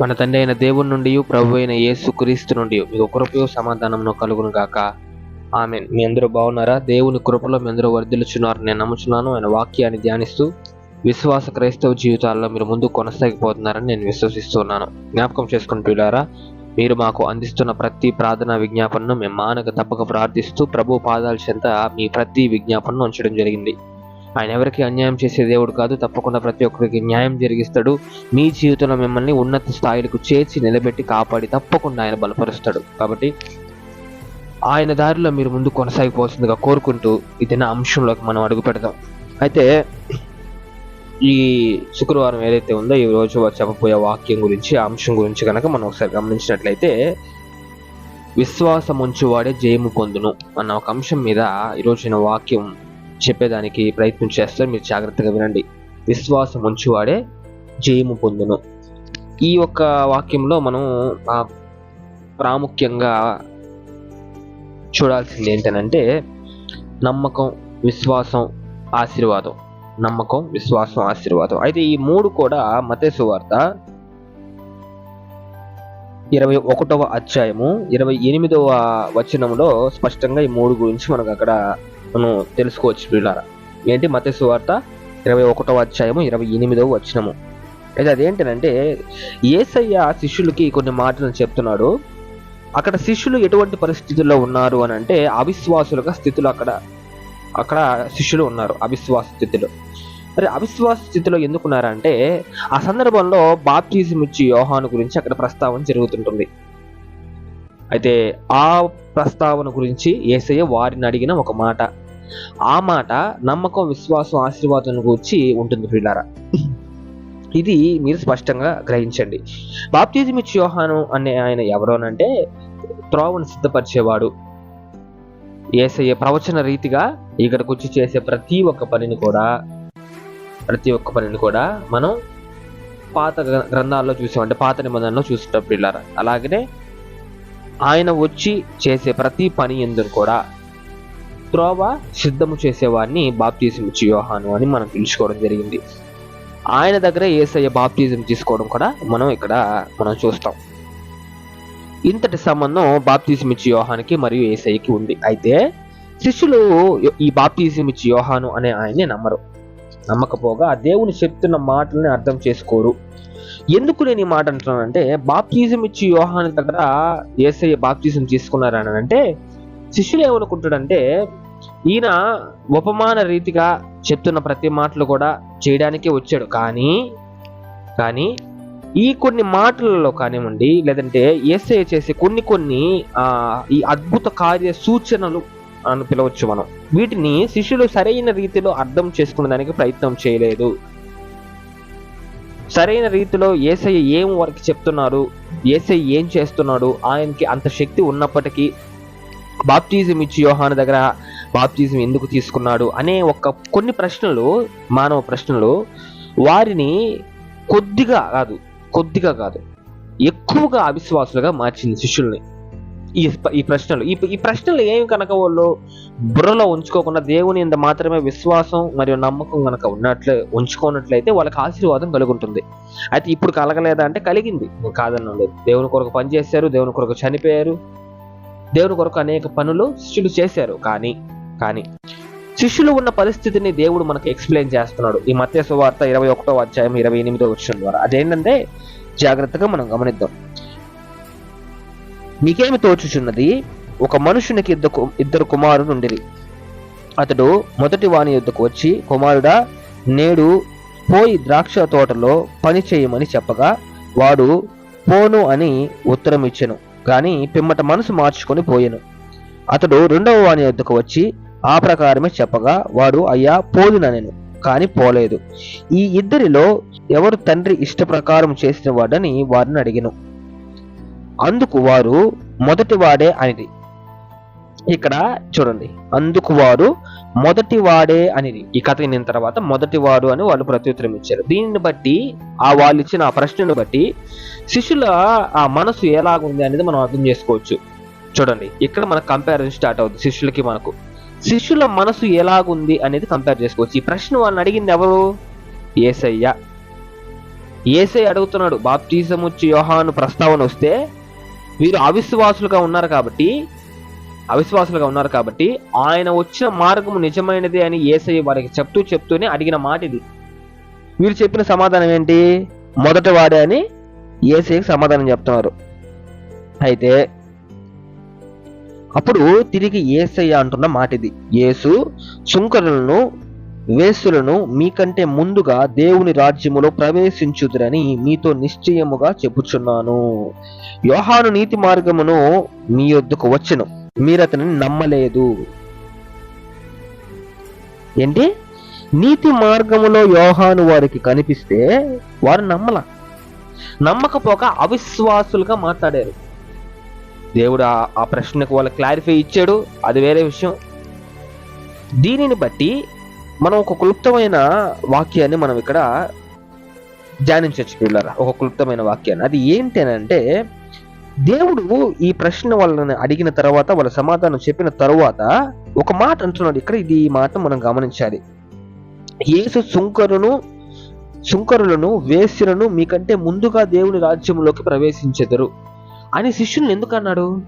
మన తండ్రి అయిన దేవుని నుండి ప్రభు అయిన యేసు క్రీస్తు నుండి మీకు కృపయు సమాధానం కలుగును గాక. ఆమె మీ అందరూ బాగున్నారా? దేవుని కృపలో మీ అందరూ వర్ధిల్చున్నారు నేను నమ్ముచున్నాను. ఆయన వాక్యాన్ని ధ్యానిస్తూ విశ్వాస క్రైస్తవ జీవితాల్లో మీరు ముందు కొనసాగిపోతున్నారని నేను విశ్వసిస్తున్నాను జ్ఞాపకం చేసుకుంటున్నారా మీరు మాకు అందిస్తున్న ప్రతి ప్రార్థనా విజ్ఞాపనను మేము మానక తప్పక ప్రార్థిస్తూ ప్రభు పాదాల చెంత మీ ప్రతి విజ్ఞాపనను ఉంచడం జరిగింది. ఆయన ఎవరికి అన్యాయం చేసే దేవుడు కాదు తప్పకుండా ప్రతి ఒక్కరికి న్యాయం జరిగిస్తాడు. మీ జీవితంలో మిమ్మల్ని ఉన్నత స్థాయిలకు చేర్చి నిలబెట్టి కాపాడి తప్పకుండా ఆయన బలపరుస్తాడు. కాబట్టి ఆయన దారిలో మీరు ముందు కొనసాగిపోవాల్సిందిగా కోరుకుంటూ ఇది నా అంశంలోకి మనం అడుగు పెడదాం. అయితే ఈ శుక్రవారం ఏదైతే ఉందో ఈ రోజు చెప్పబోయే వాక్యం గురించి ఆ అంశం గురించి కనుక మనం ఒకసారి గమనించినట్లయితే విశ్వాసం ఉంచువాడే జయము పొందును అన్న ఒక అంశం మీద ఈరోజు వాక్యం చెప్పేదానికి ప్రయత్నం చేస్తారు. మీరు జాగ్రత్తగా వినండి. విశ్వాసం ఉంచువాడే జయము పొందును. ఈ యొక్క వాక్యంలో మనం ప్రాముఖ్యంగా చూడాల్సింది ఏంటనంటే నమ్మకం విశ్వాసం ఆశీర్వాదం. నమ్మకం విశ్వాసం ఆశీర్వాదం. అయితే ఈ మూడు కూడా మతేసు వార్త ఇరవై ఒకటవ అధ్యాయము ఇరవై ఎనిమిదవ వచనంలో స్పష్టంగా ఈ మూడు గురించి మనకు అక్కడ మనం తెలుసుకోవచ్చు పిల్లారా ఏంటి? మతేసు వార్త ఇరవై ఒకటవ అధ్యాయము ఇరవై ఎనిమిదవ వచ్చినము అయితే అదేంటంటే ఏసయ్య శిష్యులకి కొన్ని మాటలు చెప్తున్నాడు. అక్కడ శిష్యులు ఎటువంటి పరిస్థితుల్లో ఉన్నారు అని అంటే అవిశ్వాసులుగా స్థితిలో అక్కడ అక్కడ శిష్యులు ఉన్నారు అవిశ్వాస స్థితిలో. మరి అవిశ్వాస స్థితిలో ఎందుకున్నారంటే ఆ సందర్భంలో బాప్టిజం ఇచ్చి యోహాను గురించి అక్కడ ప్రస్తావన జరుగుతుంటుంది. అయితే ఆ ప్రస్తావన గురించి ఏసయ్య వారిని అడిగిన ఒక మాట. ఆ మాట నమ్మకం విశ్వాసం ఆశీర్వాదం గురించి ఉంటుంది పిల్లారా ఇది మీరు స్పష్టంగా గ్రహించండి. బాప్తిజం యోహాను అనే ఆయన ఎవరోనంటే త్రోవను సిద్ధపరిచేవాడు. ఏసయ్య ప్రవచన రీతిగా ఇక్కడికి వచ్చి చేసే ప్రతి ఒక్క పనిని కూడా ప్రతి ఒక్క పనిని కూడా మనం పాత గ్రంథాల్లో చూసామంటే పాత నిబంధనలో చూసేటప్పుడు పిల్లారా అలాగనే ఆయన వచ్చి చేసే ప్రతి పని ఎందుకు కూడా త్రోవ సిద్ధము చేసేవాడిని బాప్తిజం ఇచ్చి యోహాను అని మనం పిలుచుకోవడం జరిగింది. ఆయన దగ్గర ఏసయ్య బాప్తిజం తీసుకోవడం కూడా మనం ఇక్కడ మనం చూస్తాం. ఇంతటి సంబంధం బాప్తిజం ఇచ్చి యోహానికి మరియు ఏసయ్యకి ఉంది. అయితే శిష్యులు ఈ బాప్తిజం ఇచ్చి యోహాను అనే ఆయన్ని నమ్మరు. నమ్మకపోగా దేవుని చెప్తున్న మాటల్ని అర్థం చేసుకోరు. ఎందుకు నేను ఈ మాట అంటున్నానంటే బాప్తిజం ఇచ్చి యోహాను దగ్గర ఏసయ్య బాప్తిజం తీసుకున్నారని అంటే శిష్యులు ఏమనుకుంటాడంటే ఈయన ఉపమాన రీతిగా చెప్తున్న ప్రతి మాటలు కూడా చేయడానికే వచ్చాడు. కానీ కానీ ఈ కొన్ని మాటలలో కానివ్వండి లేదంటే ఎస్ఏ చేసే కొన్ని కొన్ని ఈ అద్భుత కార్య సూచనలు అని పిలవచ్చు మనం. వీటిని శిష్యులు సరైన రీతిలో అర్థం చేసుకునే దానికి ప్రయత్నం చేయలేదు. సరైన రీతిలో ఏసై ఏం వర్క్ చెప్తున్నారు? ఏసై ఏం చేస్తున్నాడు? ఆయనకి అంత శక్తి ఉన్నప్పటికీ బాప్టిజం ఇచ్చి యోహాను దగ్గర బాప్టిజం ఎందుకు తీసుకున్నాడు అనే ఒక కొన్ని ప్రశ్నలు మానవ ప్రశ్నలు వారిని కొద్దిగా కాదు కొద్దిగా కాదు ఎక్కువగా అవిశ్వాసులుగా మార్చింది శిష్యుల్ని. ఈ ఈ ప్రశ్నలు. ఈ ఈ ప్రశ్నలు ఏమి కనుక వాళ్ళు బుర్రలో ఉంచుకోకుండా దేవుని ఇంత మాత్రమే విశ్వాసం మరియు నమ్మకం కనుక ఉన్నట్లు ఉంచుకున్నట్లయితే వాళ్ళకి ఆశీర్వాదం కలుగుంటుంది. అయితే ఇప్పుడు కలగలేదా అంటే కలిగింది. కాదన్న లేదు. దేవుని కొరకు పనిచేశారు దేవుని కొరకు చనిపోయారు దేవుని కొరకు అనేక పనులు శిష్యులు చేశారు. కానీ కానీ శిష్యులు ఉన్న పరిస్థితిని దేవుడు మనకు ఎక్స్ప్లెయిన్ చేస్తున్నాడు. ఈ మత్య సువార్త ఇరవై ఒకటో అధ్యాయం ఇరవై ఎనిమిదో వచ్చిన ద్వారా. అదేంటంటే జాగ్రత్తగా మనం గమనిద్దాం. మీకేమి తోచుచున్నది? ఒక మనుషునికి ఇద్దరు ఇద్దరు కుమారులు ఉండిరి. అతడు మొదటి వాణి యుద్ధకు వచ్చి కుమారుడా నేడు పోయి ద్రాక్ష తోటలో పని చేయమని చెప్పగా వాడు పోను అని ఉత్తరం ఇచ్చెను కానీ పిమ్మట మనసు మార్చుకొని పోయెను. అతడు రెండవ వాని వద్దకు వచ్చి ఆ ప్రకారమే చెప్పగా వాడు అయ్యా పోదుననెను కాని పోలేదు. ఈ ఇద్దరిలో ఎవరు తండ్రి ఇష్ట ప్రకారం చేసిన వాడని వారిని అడిగిను. అందుకు వారు మొదటి వాడే అనిది ఇక్కడ చూడండి. అందుకు వారు మొదటి వాడే అనేది. ఈ కథ విన్న తర్వాత మొదటి వాడు అని వాళ్ళు ప్రత్యుత్తరం ఇచ్చారు. దీనిని బట్టి ఆ వాళ్ళు ఇచ్చిన ఆ ప్రశ్నను బట్టి శిష్యుల ఆ మనసు ఎలాగుంది అనేది మనం అర్థం చేసుకోవచ్చు. చూడండి. ఇక్కడ మనకు కంపారిజన్ స్టార్ట్ అవుతుంది శిష్యులకి మనకు. శిష్యుల మనసు ఎలాగుంది అనేది కంపేర్ చేసుకోవచ్చు. ఈ ప్రశ్న వాళ్ళని అడిగింది ఎవరు? ఏసయ్య. ఏసై అడుగుతున్నాడు బాప్టిజం వచ్చి యోహాను ప్రస్తావన వస్తే వీరు అవిశ్వాసులుగా ఉన్నారు కాబట్టి అవిశ్వాసులుగా ఉన్నారు కాబట్టి ఆయన వచ్చిన మార్గము నిజమైనది అని ఏసై వారికి చెప్తూ చెప్తూనే అడిగిన మాట ఇది వీరు చెప్పిన సమాధానం ఏంటి? మొదట వాడే అని ఏసైకి సమాధానం చెప్తున్నారు అయితే అప్పుడు తిరిగి ఏసయ్య అంటున్న మాట ఇది యేసు సుంకరులను వేసులను మీకంటే ముందుగా దేవుని రాజ్యములో ప్రవేశించుదురని మీతో నిశ్చయముగా చెప్పుచున్నాను. యోహాను నీతి మార్గమును మీ యొద్దకు వచ్చను. మీరు అతనిని నమ్మలేదు. ఏంటి? నీతి మార్గములో యోహాను వారికి కనిపిస్తే వారు నమ్మల. నమ్మకపోక అవిశ్వాసులుగా మాట్లాడారు. దేవుడు ఆ- ప్రశ్నకు వాళ్ళు క్లారిఫై ఇచ్చాడు. అది వేరే విషయం. దీనిని బట్టి మనం ఒక క్లుప్తమైన వాక్యాన్ని మనం ఇక్కడ ధ్యానించవచ్చు పిల్లరా. ఒక క్లుప్తమైన వాక్యాన్ని. అది ఏంటి అని అంటే దేవుడు ఈ ప్రశ్న వాళ్ళని అడిగిన తర్వాత వాళ్ళ సమాధానం చెప్పిన తర్వాత ఒక మాట అంటున్నాడు. ఇక్కడ ఇది ఈ మాట మనం గమనించాలి. యేసు సుంకరును సుంకరులను వేశ్యలను మీకంటే ముందుగా దేవుని రాజ్యంలోకి ప్రవేశించెదరు. అని శిష్యులను ఎందుకు అన్నాడు?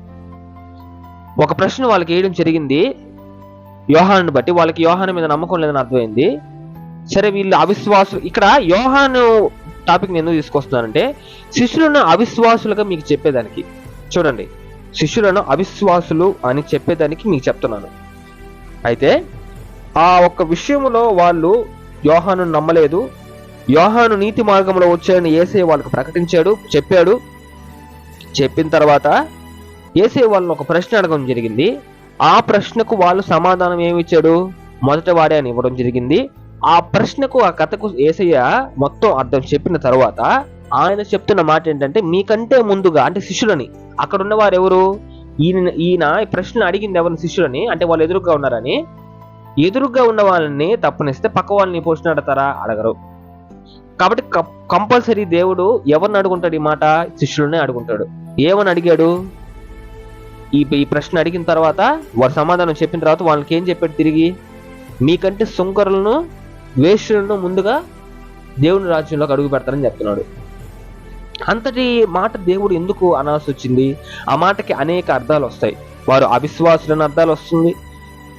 ఒక ప్రశ్న వాళ్ళకి వేయడం జరిగింది. యోహాను బట్టి వాళ్ళకి యోహాను మీద నమ్మకం లేదని అర్థమైంది. సరే వీళ్ళు అవిశ్వాసులు ఇక్కడ యోహాను టాపిక్ నేను ఎందుకు తీసుకొస్తున్నానంటే శిష్యులను అవిశ్వాసులుగా మీకు చెప్పేదానికి. చూడండి శిష్యులను అవిశ్వాసులు అని చెప్పేదానికి మీకు చెప్తున్నాను. అయితే ఆ ఒక్క విషయంలో వాళ్ళు యోహాను నమ్మలేదు. యోహాను నీతి మార్గంలో వచ్చాడని ఏసే వాళ్ళకి ప్రకటించాడు చెప్పాడు. చెప్పిన తర్వాత ఏసే వాళ్ళని ఒక ప్రశ్న అడగడం జరిగింది. ఆ ప్రశ్నకు వాళ్ళు సమాధానం ఏమి ఇచ్చాడు? మొదట వాడే అని ఇవ్వడం జరిగింది. ఆ ప్రశ్నకు ఆ కథకు ఏసయ్య మొత్తం అర్థం చెప్పిన తర్వాత ఆయన చెప్తున్న మాట ఏంటంటే మీకంటే ముందుగా అంటే శిష్యులని. అక్కడ ఉన్నవారు ఎవరు ఈయన ఈయన ఈ ప్రశ్న అడిగింది ఎవరిని? శిష్యులని. అంటే వాళ్ళు ఎదురుగా ఉన్నారని. ఎదురుగా ఉన్న వాళ్ళని తప్పనిస్తే పక్క వాళ్ళని పోషణ అడతారా అడగరు. కాబట్టి కంపల్సరీ దేవుడు ఎవరిని అడుగుంటాడు ఈ మాట? శిష్యులనే అడుగుంటాడు. ఏమని అడిగాడు? ఈ ఈ ప్రశ్న అడిగిన తర్వాత వారు సమాధానం చెప్పిన తర్వాత వాళ్ళకి ఏం చెప్పాడు తిరిగి? మీకంటే సుంకరులను వేష్యులను ముందుగా దేవుని రాజ్యంలోకి అడుగు పెడతారని చెప్తున్నాడు. అంతటి మాట దేవుడు ఎందుకు అనాల్సి వచ్చింది? ఆ మాటకి అనేక అర్థాలు వస్తాయి. వారు అవిశ్వాసులని అర్థాలు వస్తుంది.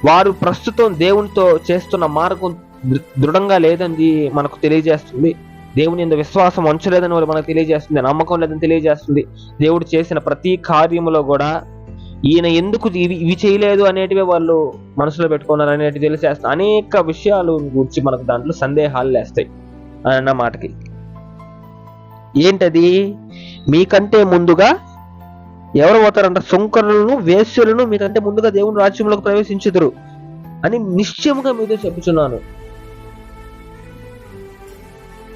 వారు ప్రస్తుతం దేవునితో చేస్తున్న మార్గం దృ- దృఢంగా లేదని మనకు తెలియజేస్తుంది. దేవుని ఎందు విశ్వాసం ఉంచలేదని వాళ్ళు మనకు తెలియజేస్తుంది. నమ్మకం లేదని తెలియజేస్తుంది. దేవుడు చేసిన ప్రతి కార్యములో కూడా ఈయన ఎందుకు ఇవి ఇవి చేయలేదు అనేటివి వాళ్ళు మనసులో పెట్టుకున్నారు అనేటివి తెలిసేస్తా అనేక విషయాలు గురించి మనకు దాంట్లో సందేహాలు లేస్తాయి. అన్న మాటకి. ఏంటది? మీకంటే ముందుగా ఎవరు పోతారంట సుంకరులను వేశ్యులను మీకంటే ముందుగా దేవుని రాజ్యంలోకి ప్రవేశించుదురు అని నిశ్చయముగా మీతో చెప్పుచున్నాను.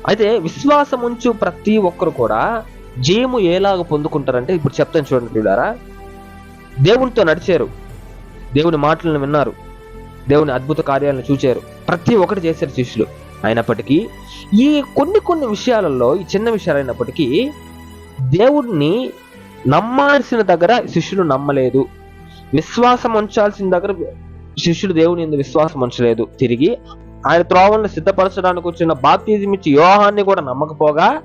అయితే విశ్వాసం ఉంచు ప్రతి ఒక్కరు కూడా జయము ఎలాగ పొందుకుంటారంటే ఇప్పుడు చెప్తాను చూడండి చూడారా దేవునితో నడిచారు. దేవుని మాటలను విన్నారు. దేవుని అద్భుత కార్యాలను చూచారు. ప్రతి ఒక్కటి చేశారు శిష్యులు. అయినప్పటికీ ఈ కొన్ని కొన్ని విషయాలలో ఈ చిన్న విషయాలు అయినప్పటికీ దేవుడిని నమ్మాల్సిన దగ్గర శిష్యులు నమ్మలేదు. విశ్వాసం ఉంచాల్సిన దగ్గర శిష్యుడు దేవుని ఎందు విశ్వాసం ఉంచలేదు. తిరిగి ఆయన త్రోవలను సిద్ధపరచడానికి వచ్చిన బాప్తిజం ఇచ్చి యోహాన్ని కూడా నమ్మకపోగా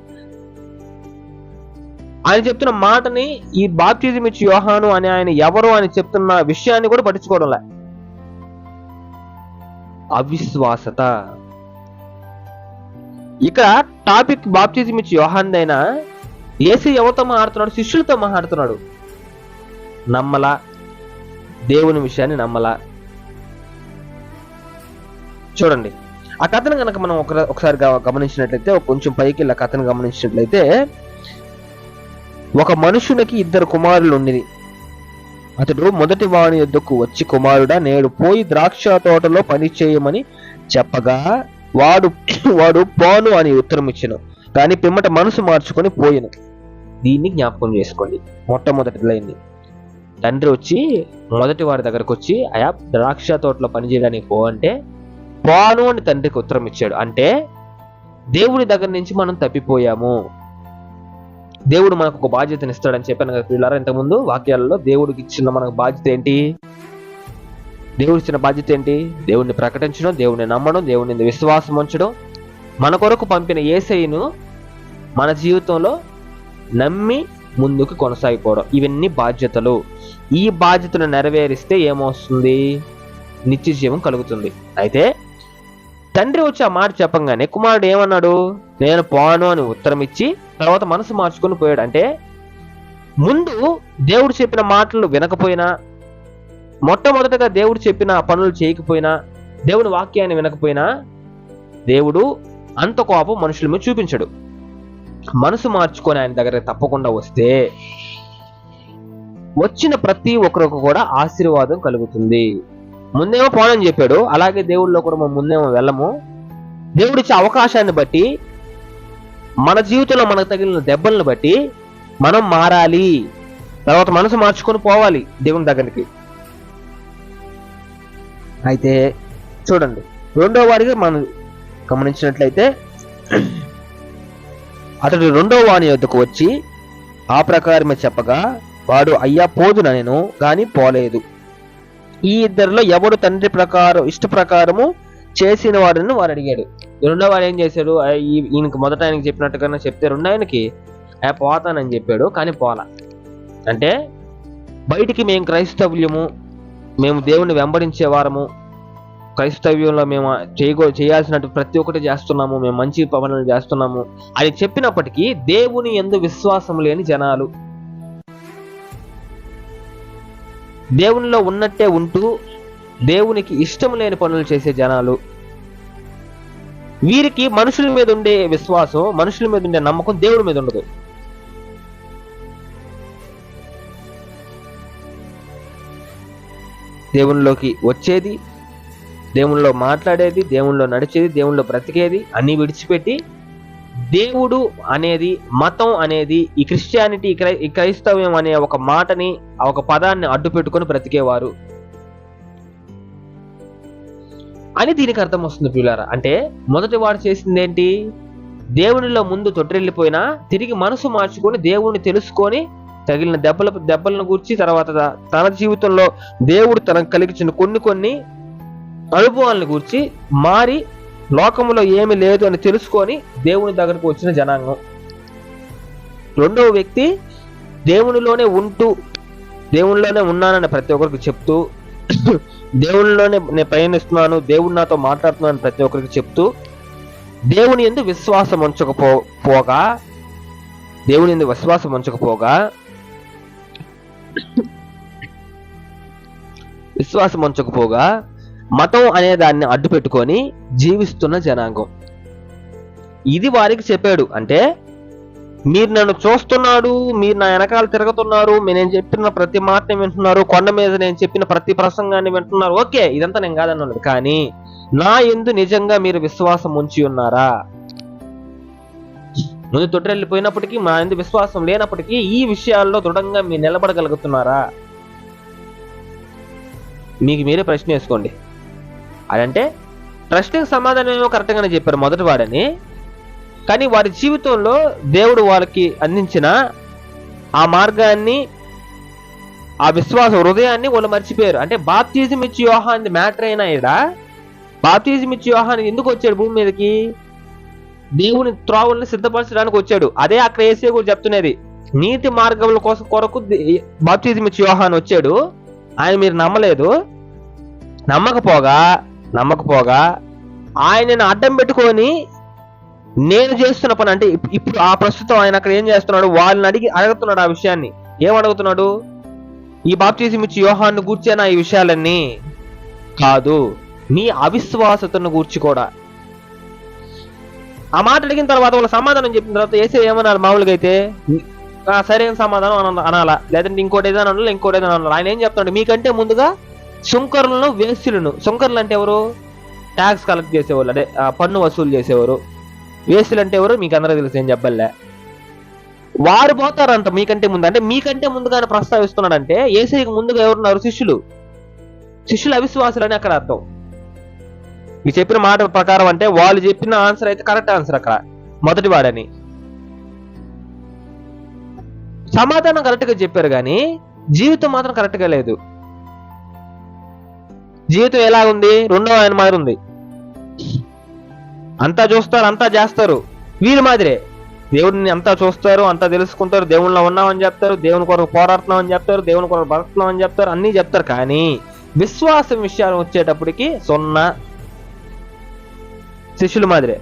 ఆయన చెప్తున్న మాటని ఈ బాప్తిజం ఇచ్చి యోహాను అని ఆయన ఎవరు అని చెప్తున్న విషయాన్ని కూడా పట్టించుకోవడంలే అవిశ్వాసత. ఇక్కడ టాపిక్ బాప్తిజం ఇచ్చి యోహాన్దైనా ఏసీ ఎవరితో మాట్లాడుతున్నాడు? శిష్యులతో మాట్లాడుతున్నాడు. నమ్మలా. దేవుని విషయాన్ని నమ్మలా. చూడండి. ఆ కథను కనుక మనం ఒక ఒకసారి గమనించినట్లయితే కొంచెం పైకి ఇలా కథను గమనించినట్లయితే ఒక మనుషునికి ఇద్దరు కుమారులు ఉండిరి అతడు మొదటి వాని యొద్దకు వచ్చి కుమారుడా నేడు పోయి ద్రాక్ష తోటలో పని చేయమని చెప్పగా వాడు వాడు పోను అని ఉత్తరం ఇచ్చాను కానీ పిమ్మట మనసు మార్చుకొని పోయాను. దీన్ని జ్ఞాపకం చేసుకోండి. మొట్టమొదటి లైన్ని తండ్రి వచ్చి మొదటి వారి దగ్గరకు వచ్చి అయా ద్రాక్ష తోటలో పని చేయడానికి పో అంటే పోను అని తండ్రికి ఉత్తరం ఇచ్చాడు అంటే దేవుడి దగ్గర నుంచి మనం తప్పిపోయాము. దేవుడు మనకు ఒక బాధ్యతను ఇస్తాడని చెప్పాను కదా పిల్లరా ఇంతకుముందు వాక్యాలలో దేవుడికి ఇచ్చిన మనకు బాధ్యత ఏంటి? దేవుడు ఇచ్చిన బాధ్యత ఏంటి? దేవుడిని ప్రకటించడం దేవుడిని నమ్మడం దేవుని విశ్వాసం ఉంచడం. మన కొరకు పంపిన ఏసైను మన జీవితంలో నమ్మి ముందుకు కొనసాగిపోవడం. ఇవన్నీ బాధ్యతలు. ఈ బాధ్యతను నెరవేరిస్తే ఏమొస్తుంది? నిత్య జీవం కలుగుతుంది. అయితే తండ్రి వచ్చి ఆ మాట చెప్పంగానే కుమారుడు ఏమన్నాడు? నేను పోను అని ఉత్తరం ఇచ్చి తర్వాత మనసు మార్చుకొని పోయాడు. అంటే ముందు దేవుడు చెప్పిన మాటలు వినకపోయినా మొట్టమొదటగా దేవుడు చెప్పిన పనులు చేయకపోయినా దేవుని వాక్యాన్ని వినకపోయినా దేవుడు అంత కోపం మనుషుల మీద చూపించడు. మనసు మార్చుకొని ఆయన దగ్గర తప్పకుండా వస్తే వచ్చిన ప్రతి ఒక్కరికి కూడా ఆశీర్వాదం కలుగుతుంది. ముందేమో పోనని చెప్పాడు అలాగే దేవుళ్ళలో కూడా మనం ముందేమో వెళ్ళము. దేవుడిచ్చే అవకాశాన్ని బట్టి మన జీవితంలో మనకు తగిలిన దెబ్బలను బట్టి మనం మారాలి. తర్వాత మనసు మార్చుకొని పోవాలి దేవుని దగ్గరికి. అయితే చూడండి రెండో వారిగా మనం గమనించినట్లయితే అతడు రెండో వాని యొద్దకు వచ్చి ఆ ప్రకారమే చెప్పగా వాడు అయ్యా పోదున నేను? కానీ పోలేదు. ఈ ఇద్దరిలో ఎవడు తండ్రి ప్రకారం ఇష్ట ప్రకారము చేసిన వాడని వారు అడిగాడు. రెండో వాడు ఏం చేశాడు? ఈయనకు ఈయనకి మొదట ఆయనకి చెప్పినట్టుగానే చెప్తే రెండో ఆయనకి ఆ పోతానని చెప్పాడు కానీ పోలా. అంటే బయటికి మేము క్రైస్తవ్యము మేము దేవుని వెంబడించే వారము క్రైస్తవ్యంలో మేము చేయగో చేయాల్సినట్టు ప్రతి ఒక్కటి చేస్తున్నాము మేము మంచి పనులు చేస్తున్నాము. అని చెప్పినప్పటికీ దేవుని ఎందు విశ్వాసం లేని జనాలు. దేవునిలో ఉన్నట్టే ఉంటూ దేవునికి ఇష్టం లేని పనులు చేసే జనాలు. వీరికి మనుషుల మీద ఉండే విశ్వాసం మనుషుల మీద ఉండే నమ్మకం దేవుడి మీద ఉండదు. దేవునిలోకి వచ్చేది దేవునిలో మాట్లాడేది దేవునిలో నడిచేది దేవునిలో బ్రతికేది అన్ని విడిచిపెట్టి దేవుడు అనేది మతం అనేది ఈ క్రిస్టియానిటీ ఈ క్రై- ఈ క్రైస్తవ్యం అనే ఒక మాటని ఒక పదాన్ని అడ్డు పెట్టుకొని బ్రతికేవారు. అని దీనికి అర్థం వస్తుంది పిల్లారా అంటే మొదటి వాడు చేసింది ఏంటి దేవునిలో ముందు తొట్టిల్లిపోయినా తిరిగి మనసు మార్చుకొని దేవుణ్ణి తెలుసుకొని తగిలిన దెబ్బల దెబ్బలను గూర్చి తర్వాత తన జీవితంలో దేవుడు తనకు కలిగించిన కొన్ని కొన్ని అనుభవాలను గూర్చి మారి లోకములో ఏమి లేదు అని తెలుసుకొని దేవుని దగ్గరకు వచ్చిన జనాంగం. రెండవ వ్యక్తి దేవునిలోనే ఉంటూ దేవునిలోనే ఉన్నానని ప్రతి ఒక్కరికి చెప్తూ దేవునిలోనే నేను ప్రయాణిస్తున్నాను దేవుడు నాతో మాట్లాడుతున్నాను ప్రతి ఒక్కరికి చెప్తూ దేవుని ఎందు విశ్వాసం ఉంచకపో పోగా దేవుని ఎందు విశ్వాసం ఉంచకపోగా విశ్వాసం ఉంచకపోగా మతం అనే దాన్ని అడ్డు పెట్టుకొని జీవిస్తున్న జనాంగం. ఇది వారికి చెప్పాడు. అంటే మీరు నన్ను చూస్తున్నాడు మీరు నా వెనకాల తిరుగుతున్నారు మీరు నేను చెప్పిన ప్రతి మాటని వింటున్నారు కొండ మీద నేను చెప్పిన ప్రతి ప్రసంగాన్ని వింటున్నారు. ఓకే ఇదంతా నేను కాదన్నాను. కానీ నా ఎందు నిజంగా మీరు విశ్వాసం ఉంచి ఉన్నారా? ముందు తొట్టిల్లిపోయినప్పటికీ మా ఎందు విశ్వాసం లేనప్పటికీ ఈ విషయాల్లో దృఢంగా మీరు నిలబడగలుగుతున్నారా? మీకు మీరే ప్రశ్న వేసుకోండి. అదంటే ప్రశ్నకు సమాధానం ఏమో కరెక్ట్గానే చెప్పారు మొదటి వాడని కానీ వారి జీవితంలో దేవుడు వాళ్ళకి అందించిన ఆ మార్గాన్ని ఆ విశ్వాస హృదయాన్ని వాళ్ళు మర్చిపోయారు. అంటే బాప్తిజం ఇచ్చి వ్యూహాన్ని మ్యాటర్ అయినా ఇడా బాప్తిజం ఇచ్చి యోహాన్ ఎందుకు వచ్చాడు భూమి మీదకి? దేవుని త్రోవల్ని సిద్ధపరచడానికి వచ్చాడు. అదే అక్కడ ఏసే కూడా చెప్తున్నది. నీతి మార్గముల కోసం కొరకు బాప్తిజం ఇచ్చి యోహాన్ వచ్చాడు. ఆయన మీరు నమ్మలేదు. నమ్మకపోగా నమ్మకపోగా ఆయనను అడ్డం పెట్టుకొని నేను చేస్తున్న పని అంటే ఇప్పుడు ఆ ప్రస్తుతం ఆయన అక్కడ ఏం చేస్తున్నాడు? వాళ్ళని అడిగి అడుగుతున్నాడు ఆ విషయాన్ని. ఏం అడుగుతున్నాడు? ఈ బాప్తిజం ఇచ్చి వ్యూహాన్ని గూర్చేనా ఈ విషయాలన్నీ? కాదు. నీ అవిశ్వాసతను గూర్చి కూడా. ఆ మాట అడిగిన తర్వాత వాళ్ళ సమాధానం చెప్పిన తర్వాత ఏసే ఏమన్నారు మామూలుగా అయితే? సరైన సమాధానం అన- అనాలా? లేదంటే ఇంకోటి ఏదైనా అనాలా? ఇంకోటి ఏదైనా ఆయన ఏం చెప్తున్నాడు? మీకంటే ముందుగా సుంకరులను వేసులను సుంకరులు అంటే ఎవరు? ట్యాక్స్ కలెక్ట్ చేసేవాళ్ళు. అదే పన్ను వసూలు చేసేవారు. వేసులు అంటే ఎవరు? మీకు అందరూ తెలుసు ఏం చెప్పలే వారు పోతారంట మీకంటే ముందు. అంటే మీకంటే ముందుగానే ప్రస్తావిస్తున్నాడంటే ఏసైకి ముందుగా ఎవరున్నారు? శిష్యులు. శిష్యులు అవిశ్వాసులు అని అక్కడ అర్థం. మీ చెప్పిన మాట ప్రకారం అంటే వాళ్ళు చెప్పిన ఆన్సర్ అయితే కరెక్ట్ ఆన్సర్ అక్కడ. మొదటి వాడని. సమాధానం కరెక్ట్గా చెప్పారు కానీ జీవితం మాత్రం కరెక్ట్గా లేదు. జీవితం ఎలా ఉంది రెండో ఆయన మాదిరి ఉంది అంతా చూస్తారు అంతా చేస్తారు. వీరి మాదిరే. దేవుడిని అంతా చూస్తారు అంతా తెలుసుకుంటారు. దేవుళ్ళ ఉన్నామని చెప్తారు దేవుని కొరకు పోరాడుతున్నాం అని చెప్తారు దేవుని కొరకు బతుకుతున్నాం అని చెప్తారు అన్నీ చెప్తారు. కానీ విశ్వాసం విషయాలు వచ్చేటప్పటికి సున్నా. శిష్యుల మాదిరే.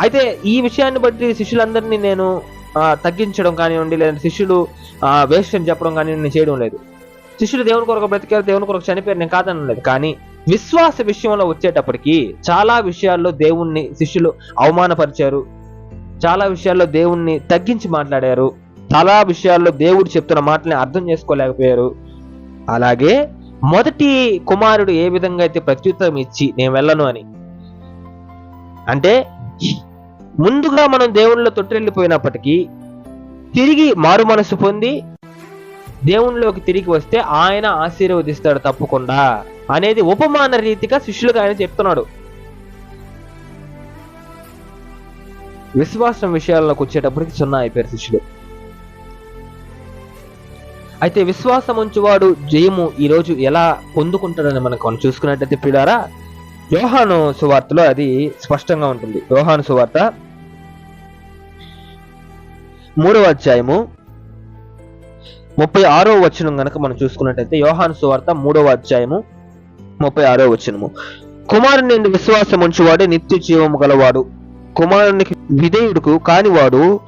అయితే ఈ విషయాన్ని బట్టి శిష్యులందరినీ నేను తగ్గించడం కానివ్వండి లేదంటే శిష్యులు వేస్ట్ అని చెప్పడం కానివ్వండి నేను చేయడం లేదు. శిష్యుడు దేవుని కొరకు బ్రతికారు దేవుని కొరకు చనిపోయారు నేను కాదనలేదు కానీ విశ్వాస విషయంలో వచ్చేటప్పటికి చాలా విషయాల్లో దేవుణ్ణి శిష్యులు అవమానపరిచారు. చాలా విషయాల్లో దేవుణ్ణి తగ్గించి మాట్లాడారు. చాలా విషయాల్లో దేవుడు చెప్తున్న మాటల్ని అర్థం చేసుకోలేకపోయారు. అలాగే మొదటి కుమారుడు ఏ విధంగా అయితే ప్రత్యుత్తరం ఇచ్చి నేను వెళ్ళను అని. అంటే ముందుగా మనం దేవునిలో తొట్టెళ్ళిపోయినప్పటికీ తిరిగి మారు మనసు పొంది దేవునిలోకి తిరిగి వస్తే ఆయన ఆశీర్వదిస్తాడు తప్పకుండా అనేది ఉపమాన రీతిగా శిష్యులుగా ఆయన చెప్తున్నాడు. విశ్వాసం విషయాల్లోకి వచ్చేటప్పటికి సున్నా అయిపోయారు శిష్యులు. అయితే విశ్వాసం ఉంచువాడు జయము ఈ రోజు ఎలా పొందుకుంటాడని మనం మనం చూసుకున్నట్టయితే పిడారా యోహాను సువార్తలో అది స్పష్టంగా ఉంటుంది. యోహాను సువార్త మూడవ అధ్యాయము ముప్పై ఆరో వచనం గనక మనం చూసుకున్నట్టయితే యోహాను సువార్త మూడవ అధ్యాయము ముప్పై ఆరో వచనము. కుమారుని ఎందు విశ్వాసం ఉంచువాడే నిత్య జీవము గలవాడు. కుమారునికి విధేయుడుకు కానివాడు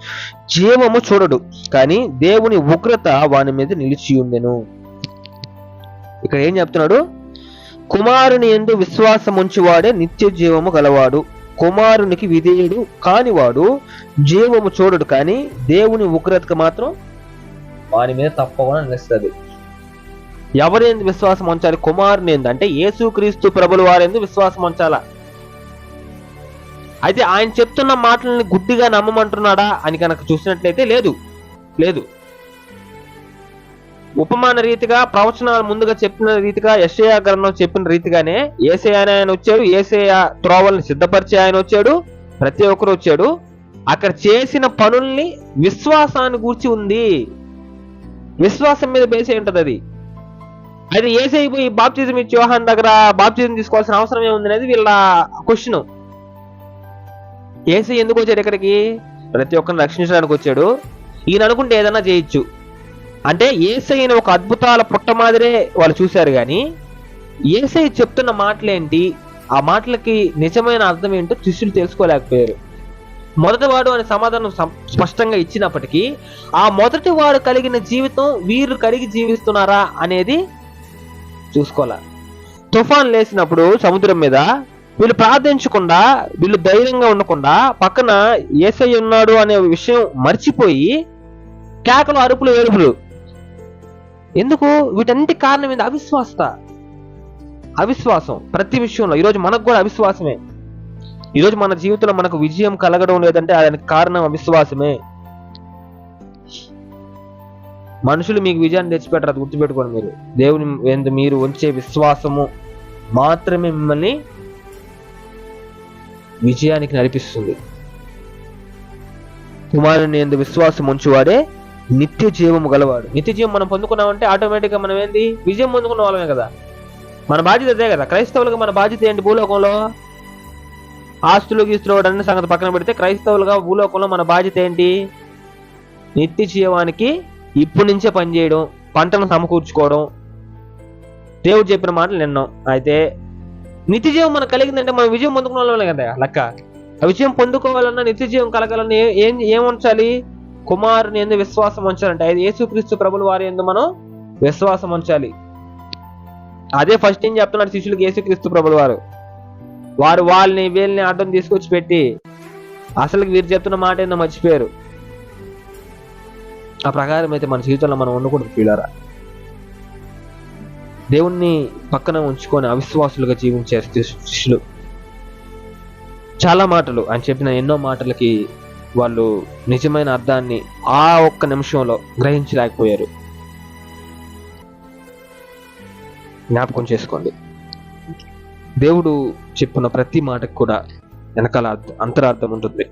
జీవము చూడడు కానీ దేవుని ఉగ్రత వాని మీద నిలిచి ఉండెను. ఇక్కడ ఏం చెప్తున్నాడు? కుమారుని ఎందు విశ్వాసం ఉంచివాడే నిత్య జీవము గలవాడు. కుమారునికి విధేయుడు కానివాడు జీవము చూడడు కానీ దేవుని ఉగ్రతకు మాత్రం వాని మీద తప్పకుండా నిలుస్తుంది. ఎవరేందు విశ్వాసం ఉంచాలి? కుమారుని ఎందు. అంటే యేసుక్రీస్తు ప్రభుల వారెందు విశ్వాసం ఉంచాలా. అయితే ఆయన చెప్తున్న మాటలని గుడ్డిగా నమ్మమంటున్నాడా అని కనుక చూసినట్లయితే లేదు. లేదు. ఉపమాన రీతిగా ప్రవచనాలు ముందుగా చెప్పిన రీతిగా యశయ గ్రంథం చెప్పిన రీతిగానే ఏసే అని ఆయన వచ్చాడు. ఏసయ త్రోవల్ని సిద్ధపరిచి ఆయన వచ్చాడు. ప్రతి ఒక్కరు వచ్చాడు. అక్కడ చేసిన పనుల్ని విశ్వాసాన్ని గూర్చి ఉంది. విశ్వాసం మీద బేసే ఉంటది అది. అయితే ఏసై పోయి బాప్తిజం ఇచ్చి యోహాన్ దగ్గర బాప్తిజం తీసుకోవాల్సిన అవసరం ఏముంది అనేది వీళ్ళ క్వశ్చన్ ఏసై ఎందుకు వచ్చాడు ఇక్కడికి? ప్రతి ఒక్కరిని రక్షించడానికి వచ్చాడు. ఈయన అనుకుంటే ఏదైనా చేయొచ్చు. అంటే ఏసైని ఒక అద్భుతాల పుట్ట మాదిరే వాళ్ళు చూశారు కానీ ఏసై చెప్తున్న మాటలేంటి? ఆ మాటలకి నిజమైన అర్థం ఏంటో శిష్యులు తెలుసుకోలేకపోయారు. మొదటివాడు అనే సమాధానం స్పష్టంగా ఇచ్చినప్పటికీ ఆ మొదటి వాడు కలిగిన జీవితం వీరు కలిగి జీవిస్తున్నారా అనేది చూసుకోవాలా. తుఫాన్ లేసినప్పుడు సముద్రం మీద వీళ్ళు ప్రార్థించకుండా వీళ్ళు ధైర్యంగా ఉండకుండా పక్కన ఏసై ఉన్నాడు అనే విషయం మర్చిపోయి కేకలు అరుపులు ఏడుపులు. ఎందుకు? వీటన్నిటి కారణం ఏంది? అవిశ్వాసత. అవిశ్వాసం. ప్రతి విషయంలో. ఈరోజు మనకు కూడా అవిశ్వాసమే. ఈరోజు మన జీవితంలో మనకు విజయం కలగడం లేదంటే దానికి కారణం అవిశ్వాసమే. మనుషులు మీకు విజయాన్ని తెచ్చిపెట్టరు అది గుర్తుపెట్టుకోండి మీరు. దేవుని మీరు ఉంచే విశ్వాసము మాత్రమే మిమ్మల్ని విజయానికి నడిపిస్తుంది. కుమారుని ఎందు విశ్వాసం ఉంచువాడే నిత్య జీవము గలవాడు. నిత్య జీవం మనం పొందుకున్నామంటే ఆటోమేటిక్గా మనం ఏంది? విజయం పొందుకున్న వాళ్ళమే కదా. మన బాధ్యత అదే కదా. క్రైస్తవులకు మన బాధ్యత ఏంటి భూలోకంలో? ఆస్తులు గీస్తులు సంగతి పక్కన పెడితే క్రైస్తవులుగా భూలోకంలో మన బాధ్యత ఏంటి? నిత్య జీవానికి ఇప్పటి నుంచే పనిచేయడం పంటను సమకూర్చుకోవడం. దేవుడు చెప్పిన మాటలు నిన్నాం అయితే నిత్య జీవం మనకు కలిగిందంటే మనం విజయం పొందుకున్న కదా? లెక్క. ఆ విజయం పొందుకోవాలన్నా నిత్య జీవం కలగాలన్నా ఏం ఏం ఉంచాలి? కుమారుని ఎందు విశ్వాసం ఉంచాలంటే అది యేసుక్రీస్తు ప్రభుల వారి ఎందు మనం విశ్వాసం ఉంచాలి. అదే ఫస్ట్ ఏం చెప్తున్నాడు శిష్యులకు యేసుక్రీస్తు ప్రభుల వారు? వారు వాళ్ళని వీళ్ళని అడ్డం తీసుకొచ్చి పెట్టి అసలు వీరు చెప్తున్న మాట ఏందో మర్చిపోయారు. ఆ ప్రకారం అయితే మన జీవితంలో మనం ఉండకూడదు పిల్లరా దేవుణ్ణి పక్కన ఉంచుకొని అవిశ్వాసులుగా జీవించే శిష్యులు. చాలా మాటలు ఆయన చెప్పిన ఎన్నో మాటలకి వాళ్ళు నిజమైన అర్థాన్ని ఆ ఒక్క నిమిషంలో గ్రహించలేకపోయారు. జ్ఞాపకం చేసుకోండి. దేవుడు చెప్పిన ప్రతి మాటకు కూడా వెనకాల అంతరార్థం ఉంటుంది.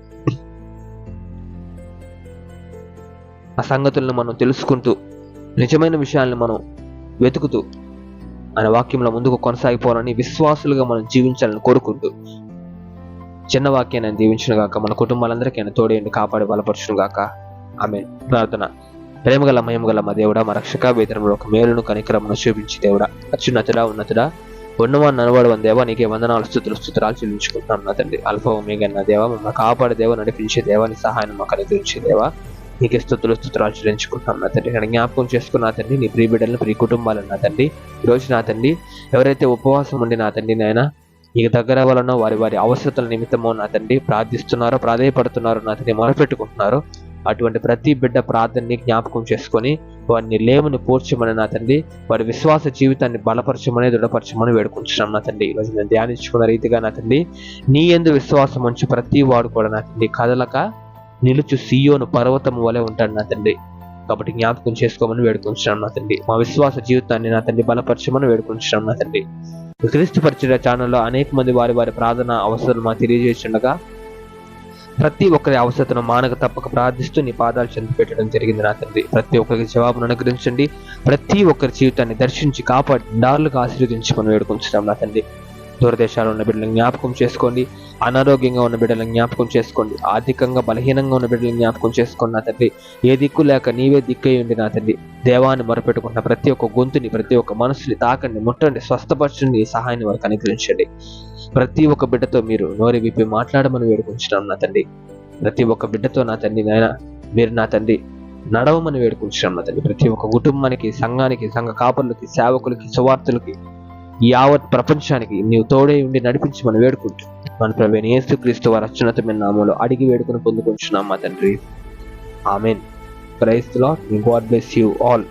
ఆ సంగతులను మనం తెలుసుకుంటూ నిజమైన విషయాలను మనం వెతుకుతూ ఆయన వాక్యంలో ముందుకు కొనసాగిపోవాలని విశ్వాసులుగా మనం జీవించాలని కోరుకుంటూ చిన్న వాక్యాన్ని దీవించిన గాక మన కుటుంబాలందరికీ ఆయన తోడేయండి కాపాడి బలపరచును గాక. ఆమె ప్రార్థన. ప్రేమగల మహిమగల మా దేవుడా మా రక్షక వేతనంలో ఒక మేలును కనికరమును చూపించి దేవుడా. అత్యున్నతుడా ఉన్నతుడా ఉన్నవా ననవాడు దేవా నీకే వందనాలు స్థుతులు స్థుతురాలు చెల్లించుకుంటున్నాను నా తండ్రి. అల్ఫా ఒమేగా నా దేవా మమ్మల్ని కాపాడే దేవ నడిపించే దేవాని సహాయం మాకు అనుగ్రహించే దేవా. నీకే స్థుతులు స్థుతురాలు చెల్లించుకుంటున్నాను నా తండ్రి. నేను జ్ఞాపకం చేసుకున్న తండ్రి నీ ప్రియ బిడ్డలను ప్రియ కుటుంబాలను నా తండ్రి. ఈరోజు నా తండ్రి ఎవరైతే ఉపవాసం ఉండి నా తండ్రి నాయన నీకు దగ్గర వలన వారి వారి అవసరతల నిమిత్తమో నా తండ్రి ప్రార్థిస్తున్నారో ప్రాధాయపడుతున్నారో నా తండ్రి మొరపెట్టుకుంటున్నారో అటువంటి ప్రతి బిడ్డ ప్రార్థనని జ్ఞాపకం చేసుకొని వారిని లేముని పోర్చమని నా తండ్రి వారి విశ్వాస జీవితాన్ని బలపరచమని దృఢపరచమని వేడుకుంటున్నాం నా తండ్రి. ఈరోజు నేను ధ్యానించుకున్న రీతిగా నా తండ్రి నీ ఎందు విశ్వాసం ఉంచి ప్రతి వాడు కూడా నా తండ్రి కదలక నిలుచు సీయోను పర్వతము వలె ఉంటాడు నా తండ్రి. కాబట్టి జ్ఞాపకం చేసుకోమని వేడుకుంటున్నాం నా తండ్రి. మా విశ్వాస జీవితాన్ని నా తండ్రి బలపరచమని వేడుకుంటున్నాం నా తండ్రి. క్రీస్తు పరిచయ ఛానల్లో అనేక మంది వారి వారి ప్రార్థన అవసరం మా తెలియజేస్తుండగా ప్రతి ఒక్కరి అవసరతను మానక తప్పక ప్రార్థిస్తూ నీ పాదాలు చెంది పెట్టడం జరిగింది నా తండ్రి. ప్రతి ఒక్కరికి జవాబును అనుగ్రహించండి. ప్రతి ఒక్కరి జీవితాన్ని దర్శించి కాపాడి డార్లుగా ఆశీర్వదించుకొని వేడుకుంటున్నాం నా తండ్రి. దూరదేశాలు ఉన్న బిడ్డలను జ్ఞాపకం చేసుకోండి. అనారోగ్యంగా ఉన్న బిడ్డలను జ్ఞాపకం చేసుకోండి. ఆర్థికంగా బలహీనంగా ఉన్న బిడ్డలను జ్ఞాపకం చేసుకోండి నా తండ్రి ఏ దిక్కు లేక నీవే దిక్కై ఉండి నా తండ్రి దేవాన్ని మొరపెట్టుకున్న ప్రతి ఒక్క గొంతుని ప్రతి ఒక్క మనసుని తాకండి ముట్టండి స్వస్థపరచండి సహాయాన్ని వారికి అనుగ్రహించండి. ప్రతి ఒక్క బిడ్డతో మీరు నోరి విప్పి మాట్లాడమని వేడుకుంటున్నాం నా తండ్రి. ప్రతి ఒక్క బిడ్డతో నా తండ్రి నాయన మీరు నా తండ్రి నడవమని వేడుకుంటున్నాం నా తండ్రి. ప్రతి ఒక్క కుటుంబానికి సంఘానికి సంఘ కాపర్లకి సేవకులకి సువార్తలకి యావత్ ప్రపంచానికి నీవు తోడే ఉండి నడిపించి మనం వేడుకుంటూ మన ప్రవీణ ఏసుక్రీస్తు వారి అత్యున్నతమైన నామంలో అడిగి వేడుకుని పొందుకుంటున్నాం మా తండ్రి. ఆమెన్. ప్రైస్లో గాడ్ బ్లెస్ యూ ఆల్